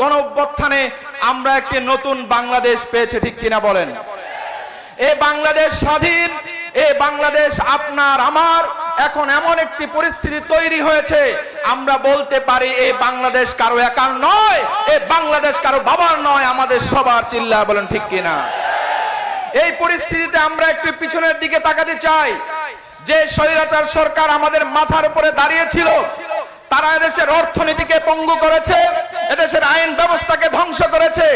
গণ অভ্যুত্থানে আমরা একটি নতুন বাংলাদেশ পেয়েছি, ঠিক কিনা বলেন? এ বাংলাদেশ স্বাধীন, এ বাংলাদেশ আপনার, আমার। এখন এমন একটি পরিস্থিতি তৈরি হয়েছে, আমরা বলতে পারি এই বাংলাদেশ কারও একার নয়, এ বাংলাদেশ কারও বাবার নয়, আমাদের সবার চিল্লা, বলেন ঠিক কিনা? এই পরিস্থিতিতে আমরা একটু পিছনের দিকে তাকাতে চাই। যে স্বৈরাচার সরকার আমাদের মাথার উপরে দাঁড়িয়েছিল, তারা এদেশের অর্থনীতিকে পঙ্গু করেছে এদেশের আইন ব্যবস্থাকে ধ্বংস করেছে।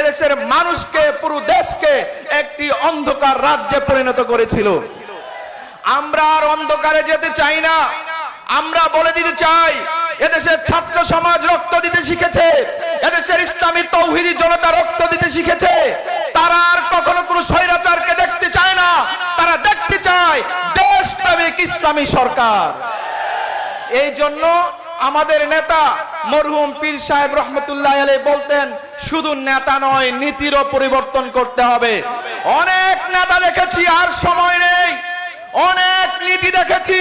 এদেশের মানুষকে, পুরো দেশকে একটি অন্ধকার রাজ্যে পরিণত করেছিল। আমরা আর অন্ধকারে যেতে চাই না। আমরা বলে দিতে চাই, এদেশের ছাত্র সমাজ রক্ত দিতে শিখেছে। এদেশের ইসলামী তৌহিদি জনতা রক্ত দিতে শিখেছে। তারা আর কখনো কোনো স্বৈরাচারকে দেখতে চায় না। তারা দেখতে চায়, দেশপ্রেমিক ইসলামী সরকার। এই জন্য আমাদের নেতা মরহুম পীর সাহেব রহমতুল্লাহ আলাই বলতেন, শুধু নেতা নয়, নীতিরও পরিবর্তন করতে হবে। অনেক নেতা দেখেছি, আর সময় নেই। অনেক নীতি দেখেছি,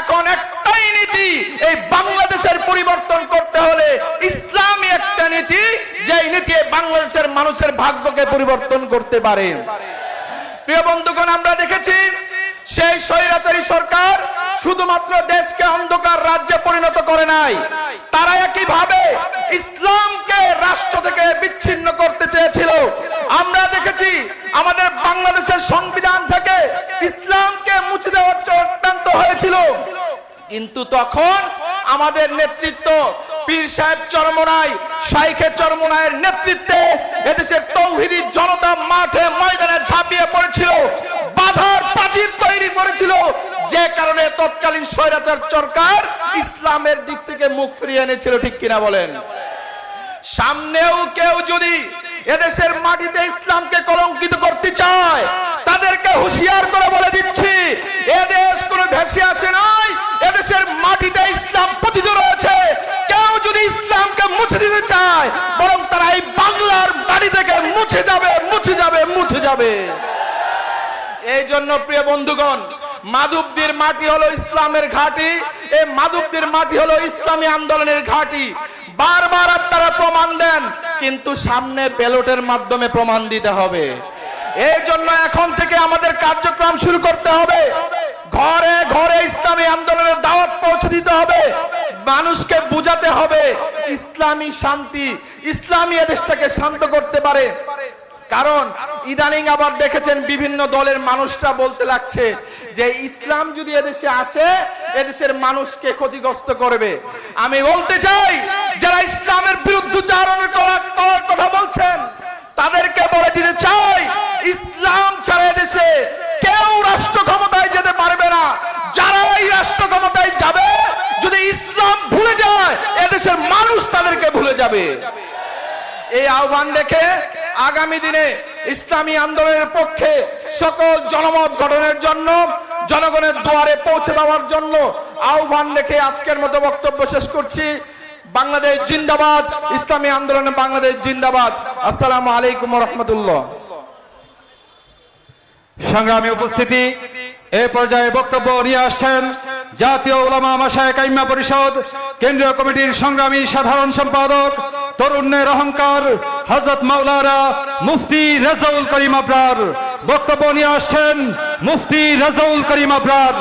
এখন একটাই নীতি, এই বাংলাদেশের পরিবর্তন করতে হলে ইসলামী একটা নীতি, যেই নীতি বাংলাদেশের মানুষের ভাগ্যকে পরিবর্তন করতে পারে। প্রিয় বন্ধুগণ, আমরা দেখেছি, সেই স্বৈরাচারী সরকার শুধুমাত্র দেশকে অন্ধকার রাজ্যে পরিণত করে নাই। তারা একইভাবে ইসলামকে রাষ্ট্র থেকে বিচ্ছিন্ন করতে চেয়েছিল। আমরা দেখেছি আমাদের বাংলাদেশের সংবিধান থেকে ইসলামকে মুছে দেওয়ার চক্রান্ত হয়েছিল। কিন্তু তখন আমাদের নেতৃত্ব পীর সাহেব চরমনাই, শাইখে চরমনায়ের নেতৃত্বে এদেশের তৌহিদি জনতা মাঠে ময়দানে ঝাঁপিয়ে পড়েছিল। সরকার ইসলামের দিক থেকে মুখ ফিরিয়ে এনেছিল, ঠিক কিনা বলেন? সামনেও কেউ যদি এদেশের মাটিতে ইসলামকে কলঙ্কিত করতে চায়, তাদেরকে হুঁশিয়ার করে বলে দিচ্ছি এদেশ কোনো ভেসে আসে নাই, এদেশের মাটিতে ইসলাম পতিত রয়েছে। কেউ যদি ইসলামকে মুছে দিতে চায়, বরং তারা এই বাংলার বাড়ি থেকে মুছে যাবে মুছে যাবে মুছে যাবে। এই জন্য প্রিয় বন্ধুগণ মাধবদীর মাটি হলো ইসলামের ঘাঁটি, এই মাধবদীর মাটি হলো ইসলামী আন্দোলনের ঘাঁটি। বারবার আপনারা প্রমাণ দেন, কিন্তু সামনে ব্যালটের মাধ্যমে প্রমাণ দিতে হবে। এই জন্য এখন থেকে আমাদের কার্যক্রম শুরু করতে হবে। ঘরে ঘরে ইসলামী আন্দোলনের দাওয়াত পৌঁছে দিতে হবে। মানুষকে বুঝাতে হবে, ইসলামী শান্তি, ইসলামী এদেশটাকে শান্ত করতে পারে। কারণ ইদানিং আবার দেখেছেন বিভিন্ন দলের মানুষরা বলতে লাগছে যে ইসলাম যদি এদেশে আসে, এদেশের মানুষকে ক্ষতিগ্রস্ত করবে। আমি বলতে চাই, যারা ইসলামের বিরুদ্ধচারণ করার কথা বলছেন, তাদেরকে বলে দিতে চাই, ইসলাম ছাড়া এদেশে কেউ রাষ্ট্র ক্ষমতায় যেতে পারবে না। যারা এই রাষ্ট্র ক্ষমতায় যাবে, যদি ইসলাম ভুলে যায়, এদেশের মানুষ তাদেরকে ভুলে যাবে। এই আহ্বান রেখে আগামী দিনে ইসলামী আন্দোলনের পক্ষে সকল জনমত গঠনের জন্য, জনগণের দুয়ারে পৌঁছে দেওয়ার জন্য আহ্বান রেখে আজকের মতো বক্তব্য শেষ করছি। বাংলাদেশ জিন্দাবাদ, ইসলামী আন্দোলনে বাংলাদেশ জিন্দাবাদ। আসসালামু আলাইকুম রহমতুল্লাহ সংগ্রামী উপস্থিতি, এ পর্যায়ে বক্তব্য নিয়ে আসছেন জাতীয় ওলামা মাসায় কাইমা পরিষদ, কেন্দ্রীয় কমিটির সংগ্রামী সাধারণ সম্পাদক তরুণের অহংকার হজরত মাওলারা মুফতি রাজাউল করিম আবরার। বক্তব্য নিয়ে আসছেন মুফতি রাজাউল করিম আবরার।